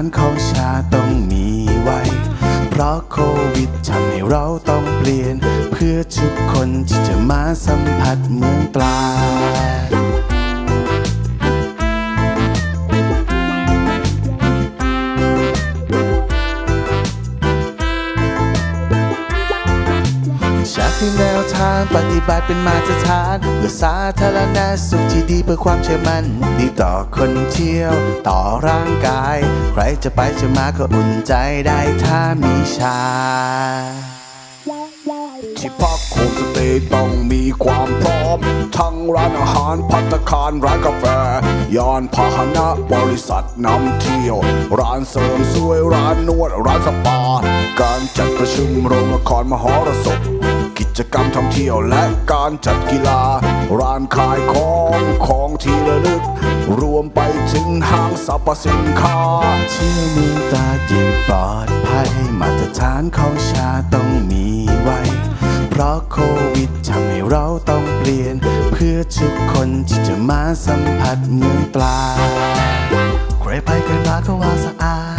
านของชาต้องมีไว้ เพราะโควิดทำให้เราต้องเปลี่ยน เพื่อทุกคนที่จะมาสัมผัสเมืองปลา คือแนวทางปฏิบัติเป็นมาตรฐานเพื่อสาธารณสุขที่ดีเพื่อความเชื่อมั่น ดีต่อคนเที่ยว ต่อร่างกาย ใครจะไปจะมาก็อุ่นใจได้ถ้ามีชา ที่พักโฮมสเตย์ต้องมีความพร้อม ทั้งร้านอาหารพัตคารร้านกาแฟ ยานพาหนะบริษัทนำเที่ยว ร้านเสริมสวยร้านนวดร้านสปา การจัดประชุมโรงละครมหรสพกิจกรรม ที่ยวและการจัดกีฬา ร้านขายของของที่ระลึก รวมไปถึงห้างสรรพสินค้าเที่ยวเมืองตาดอยิ่างปลอดภัย มาตรฐานของชาต้องมีไว้ เพราะโควิดทำให้เราต้องเปลี่ยน เพื่อทุกคนที่จะมาสัมผัสเมืองปลา ใครไปใครมาก็ว่าสะอาด